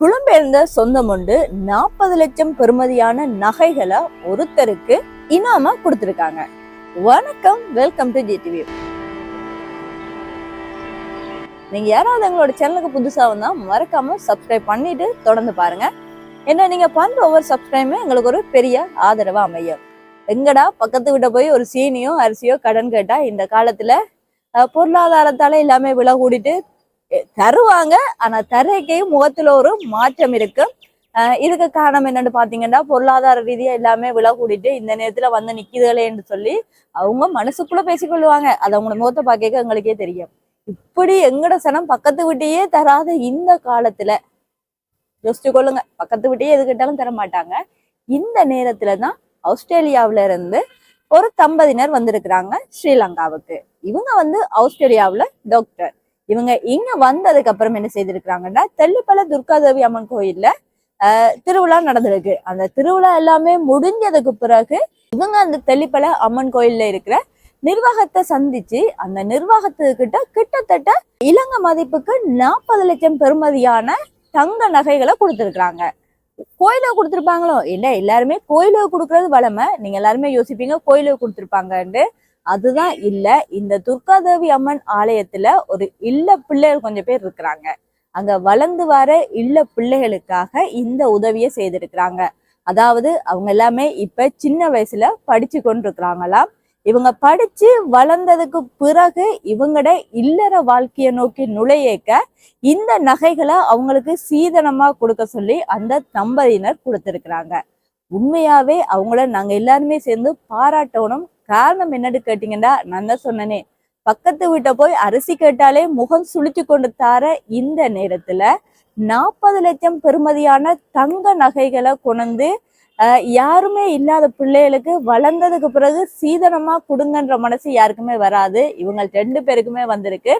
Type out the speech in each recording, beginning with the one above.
புலம்பெயர்ந்த சொந்தம் உண்டு. நாற்பது லட்சம் பெறுமதியான நகைகளை ஒருத்தருக்கு இனாமா கொடுத்துருக்காங்க. வணக்கம் வெல்கம் டு ஜிடிவி நீங்க யாராவது எங்களோட சேனலுக்கு புதுசா வந்தா மறக்காம சப்ஸ்கிரைப் பண்ணிட்டு தொடர்ந்து பாருங்க. ஏன்னா நீங்க பண்ற ஒவ்வொரு சப்ஸ்கிரைபுமே எங்களுக்கு ஒரு பெரிய ஆதரவா அமையும். எங்கடா பக்கத்து வீட்டை போய் ஒரு சீனியோ அரிசியோ கடன் கேட்டா இந்த காலத்துல பொருளாதாரத்தால எல்லாமே விலை கூடிட்டு தருவாங்க. ஆனா தரைக்கையும் முகத்துல ஒரு மாற்றம் இருக்கு. இதுக்கு காரணம் என்னன்னு பாத்தீங்கன்னா பொருளாதார ரீதியா எல்லாமே விலை கூடிட்டு இந்த நேரத்துல வந்து நிக்குதுகளேன்னு சொல்லி அவங்க மனசுக்குள்ள பேசிக்கொள்வாங்க அது அவங்க முகத்தை பார்க்க எங்களுக்கே தெரியும். இப்படி எங்கட சனம் பக்கத்து வீட்டையே தராத இந்த காலத்துல யோசிச்சு கொள்ளுங்க. பக்கத்து வீட்டையே எது கேட்டாலும் தர மாட்டாங்க. இந்த நேரத்துல தான் ஆஸ்திரேலியாவுல இருந்து ஒரு தம்பதியினர் வந்திருக்கிறாங்க ஸ்ரீலங்காவுக்கு. இவங்க வந்து ஆஸ்திரேலியாவுல டாக்டர். இவங்க இங்க வந்ததுக்கு அப்புறம் என்ன செய்திருக்கிறாங்கன்னா தெல்லிப்பல துர்காதேவி அம்மன் கோயில்ல ஆஹ், திருவிழா நடந்திருக்கு. அந்த திருவிழா எல்லாமே முடிஞ்சதுக்கு பிறகு இவங்க அந்த தெல்லிப்பல அம்மன் கோயில்ல இருக்கிற நிர்வாகத்தை சந்திச்சு அந்த நிர்வாகத்துக்கிட்ட கிட்டத்தட்ட இலங்கை மதிப்புக்கு நாற்பது லட்சம் பெறுமதியான தங்க நகைகளை கொடுத்துருக்குறாங்க. கோயிலை கொடுத்துருப்பாங்களோ? இல்லை எல்லாருமே கோயிலுக்கு கொடுக்கறது வளமை நீங்க எல்லாருமே யோசிப்பீங்க கோயிலுக்கு கொடுத்துருப்பாங்கன்ட்டு. அதுதான் இல்ல. இந்த துர்காதேவி அம்மன் ஆலயத்துல ஒரு இல்ல பிள்ளைகள் கொஞ்சம் பேர் இருக்கிறாங்க. அங்க வளர்ந்து வர இல்ல பிள்ளைகளுக்காக இந்த உதவியை செய்திருக்கிறாங்க. அதாவது அவங்க எல்லாமே இப்ப சின்ன வயசுல படிச்சு கொண்டிருக்கிறாங்களாம். இவங்க படிச்சு வளர்ந்ததுக்கு பிறகு இவங்கட இல்லற வாழ்க்கையை நோக்கி நுழையேக்க இந்த நகைகளை அவங்களுக்கு சீதனமா கொடுக்க சொல்லி அந்த தம்பதியினர் கொடுத்திருக்கிறாங்க. உண்மையாவே அவங்கள நாங்க எல்லாருமே சேர்ந்து பாராட்டணும் காரணம் என்னன்னு கேட்டீங்கன்னா நான் தான் சொன்னனே பக்கத்து வீட்டை போய் அரிசி கேட்டாலே முகம் சுளிச்சு கொண்டு தார இந்த நேரத்துல நாற்பது லட்சம் பெறுமதியான தங்க நகைகளை கொண்டு அஹ், யாருமே இல்லாத பிள்ளைகளுக்கு வளர்ந்ததுக்கு பிறகு சீதனமா கொடுங்கன்ற மனசு யாருக்குமே வராது. இவங்க ரெண்டு பேருக்குமே வந்திருக்கு.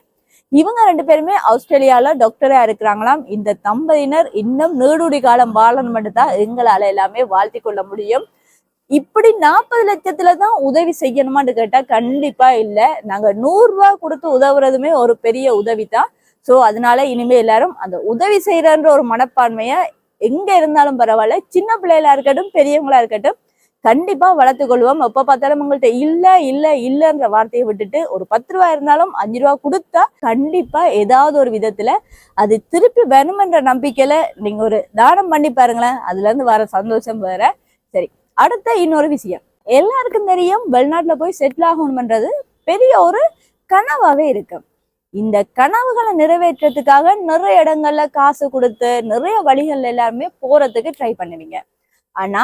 இவங்க ரெண்டு பேருமே ஆஸ்திரேலியால டாக்டரா இருக்கிறாங்களாம். இந்த தம்பதியினர் இன்னும் நீடுடி காலம் வாழணும் தான் எங்களால எல்லாமே வாழ்த்தி கொள்ள முடியும். இப்படி நாற்பது லட்சத்துல தான் உதவி செய்யணுமான்னு கேட்டா கண்டிப்பா இல்ல. நாங்க நூறு ரூபாய் கொடுத்து உதவுறதுமே ஒரு பெரிய உதவி தான். சோ அதனால இனிமே எல்லாரும் அந்த உதவி செய்யறன்ற ஒரு மனப்பான்மைய எங்க இருந்தாலும் பரவாயில்ல. சின்ன பிள்ளைகளா இருக்கட்டும் பெரியவங்களா இருக்கட்டும் கண்டிப்பா வளர்த்து கொள்வோம். எப்ப பார்த்தாலும் உங்கள்ட்ட இல்ல இல்ல இல்லன்ற வார்த்தையை விட்டுட்டு ஒரு பத்து ரூபா இருந்தாலும் அஞ்சு ரூபா கொடுத்தா கண்டிப்பா ஏதாவது ஒரு விதத்துல அது திருப்பி வேணுமென்ற நம்பிக்கையில நீங்க ஒரு தானம் பண்ணி பாருங்களேன். அதுல இருந்து வர சந்தோஷம் வேற. சரி. அடுத்த இன்னொரு விஷயம். எல்லாருக்கும் தெரியும் வெளிநாட்டுல போய் செட்டில் ஆகணும்ன்றது பெரிய ஒரு கனவாவே இருக்கு. இந்த கனவுகளை நிறைவேற்றத்துக்காக நிறைய இடங்கள்ல காசு கொடுத்து நிறைய வழிகள் எல்லாருமே போறதுக்கு ட்ரை பண்ணுவீங்க. ஆனா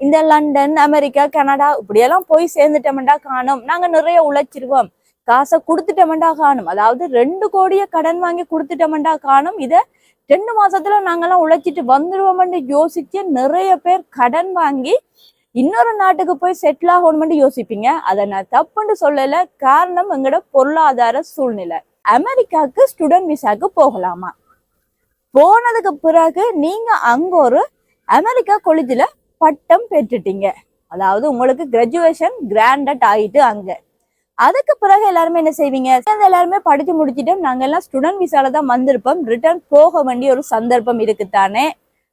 இந்த லண்டன் அமெரிக்கா கனடா இப்படியெல்லாம் போய் சேர்ந்துட்டோம்டா காணும். நாங்க நிறைய உழைச்சிருவோம். காசை கொடுத்துட்டோம்டா காணும். அதாவது ரெண்டு கோடியை கடன் வாங்கி கொடுத்துட்டோம்டா காணும். இதை ரெண்டு மாசத்துல நாங்கெல்லாம் உழைச்சிட்டு வந்துடுவோம்னு யோசிச்சு நிறைய பேர் கடன் வாங்கி இன்னொரு நாட்டுக்கு போய் செட்டில் ஆகணும்னு யோசிப்பீங்க. அதை நான் தப்புன்னு சொல்லல. காரணம் எங்களோட பொருளாதார சூழ்நிலை. அமெரிக்காவுக்கு ஸ்டூடெண்ட் விசாக்கு போகலாமா? போனதுக்கு பிறகு நீங்க அங்க ஒரு அமெரிக்கா கொலேஜில் பட்டம் பெற்றுட்டீங்க. அதாவது உங்களுக்கு கிராஜுவேஷன் கிராண்டட் ஆகிட்டு அங்க. அதுக்கு பிறகு எல்லாருமே என்ன செய்வீங்க? எல்லாருமே படிச்சு முடிச்சுட்டு நாங்கள் எல்லாம் ஸ்டூடெண்ட் விசால தான் வந்திருப்போம். ரிட்டர்ன் போக வேண்டிய ஒரு சந்தர்ப்பம் இருக்குத்தானே?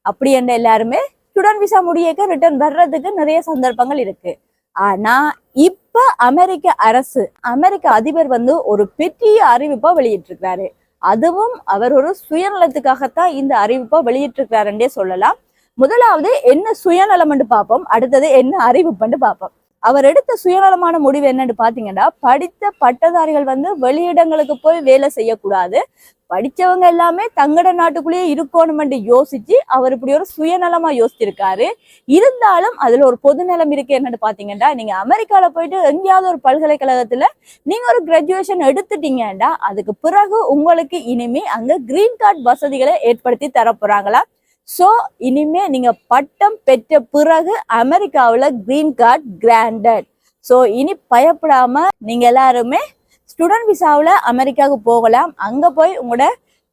அப்படி என்ற எல்லாருமே ஸ்டூடெண்ட் விசா முடியக்க ரிட்டர்ன் வர்றதுக்கு நிறைய சந்தர்ப்பங்கள் இருக்கு. ஆனா இப்ப அமெரிக்க அரசு அமெரிக்க அதிபர் வந்து ஒரு பெரிய அறிவிப்பா வெளியிட்டிருக்கிறாரு. அதுவும் அவர் ஒரு சுயநலத்துக்காகத்தான் இந்த அறிவிப்பா வெளியிட்டிருக்கிறாருன்றே சொல்லலாம். முதலாவது என்ன சுயநலம்னு பார்ப்போம். அடுத்தது என்ன அறிவிப்புன்னு பார்ப்போம். அவர் எடுத்த சுயநலமான முடிவு என்னன்னு பாத்தீங்கன்னா படித்த பட்டதாரிகள் வந்து வெளியிடங்களுக்கு போய் வேலை செய்யக்கூடாது. படிச்சவங்க எல்லாமே தங்கட நாட்டுக்குள்ளேயே இருக்கணும்னு யோசிச்சு அவர் இப்படி ஒரு சுயநலமா யோசிச்சிருக்காரு. இருந்தாலும் அதுல ஒரு பொது நலம் இருக்கு என்னன்னு பாத்தீங்கன்னா நீங்க அமெரிக்கால போயிட்டு எங்கேயாவது ஒரு பல்கலைக்கழகத்துல நீங்க ஒரு கிராஜுவேஷன் எடுத்துட்டீங்கன்னா அதுக்கு பிறகு உங்களுக்கு இனிமே அங்க கிரீன் கார்டு வசதிகளை ஏற்படுத்தி தரப்போறாங்களா? ஸோ இனிமே நீங்க பட்டம் பெற்ற பிறகு அமெரிக்காவில் கிரீன் கார்டு கிராண்டட் ஸோ இனி பயப்படாம நீங்க எல்லாருமே ஸ்டூடெண்ட் விசாவில் அமெரிக்காவுக்கு போகலாம். அங்கே போய் உங்களோட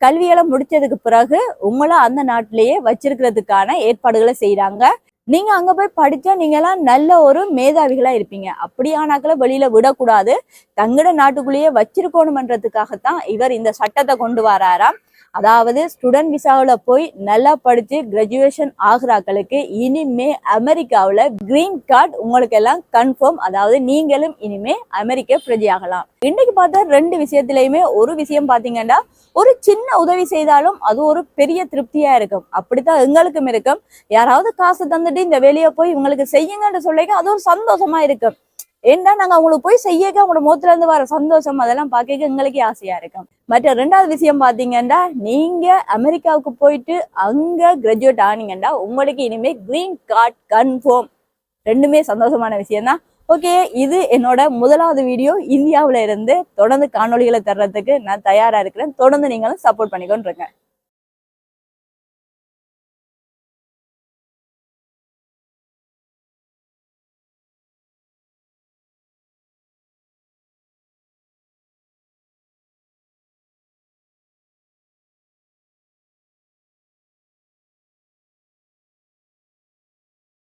கல்வியெல்லாம் முடிச்சதுக்கு பிறகு உங்களை அந்த நாட்டிலேயே வச்சிருக்கிறதுக்கான ஏற்பாடுகளை செய்கிறாங்க நீங்க அங்கே போய் படித்தா நீங்களாம் நல்ல ஒரு மேதாவிகளாக இருப்பீங்க. அப்படியானாக்களை வெளியில் விடக்கூடாது. தங்கட நாட்டுக்குள்ளேயே வச்சிருக்கணுமன்றதுக்காகத்தான் இவர் இந்த சட்டத்தை கொண்டு வராராம். அதாவது ஸ்டூடெண்ட் விசாவில் போய் நல்லா படிச்சு கிராஜுவேஷன் ஆகிறாக்களுக்கு இனிமே அமெரிக்காவில் கிரீன் கார்டு உங்களுக்கு எல்லாம் கன்ஃபார்ம் அதாவது நீங்களும் இனிமே அமெரிக்க பிரஜையாகலாம் இன்னைக்கு பார்த்தா ரெண்டு விஷயத்திலையுமே ஒரு விஷயம் பாத்தீங்கன்னா ஒரு சின்ன உதவி செய்தாலும் அது ஒரு பெரிய திருப்தியா இருக்கும். அப்படித்தான் எங்களுக்கும் இருக்கும். யாராவது காசு தந்துட்டு இந்த வேலையை போய் இவங்களுக்கு செய்யுங்கன்னு சொல்லிக்க அது ஒரு சந்தோஷமா இருக்கும். ஏன்னா நாங்க அவங்களுக்கு போய் செய்யக்க அவங்களோட முகத்துல இருந்து வர சந்தோஷம் அதெல்லாம் பார்க்க எங்களுக்கே ஆசையா இருக்கும். மற்ற ரெண்டாவது விஷயம் பாத்தீங்கன்னா நீங்க அமெரிக்காவுக்கு போயிட்டு அங்க கிராஜுவேட் ஆனீங்கன்னா உங்களுக்கு இனிமே கிரீன் கார்டு கன்ஃபார்ம் ரெண்டுமே சந்தோஷமான விஷயம் தான் ஓகே இது என்னோட முதலாவது வீடியோ இந்தியாவுல இருந்து தொடர்ந்து காணொளிகளை தர்றதுக்கு நான் தயாரா இருக்கிறேன். தொடர்ந்து நீங்களும் சப்போர்ட் பண்ணிக்கொண்டு இருக்கேன்.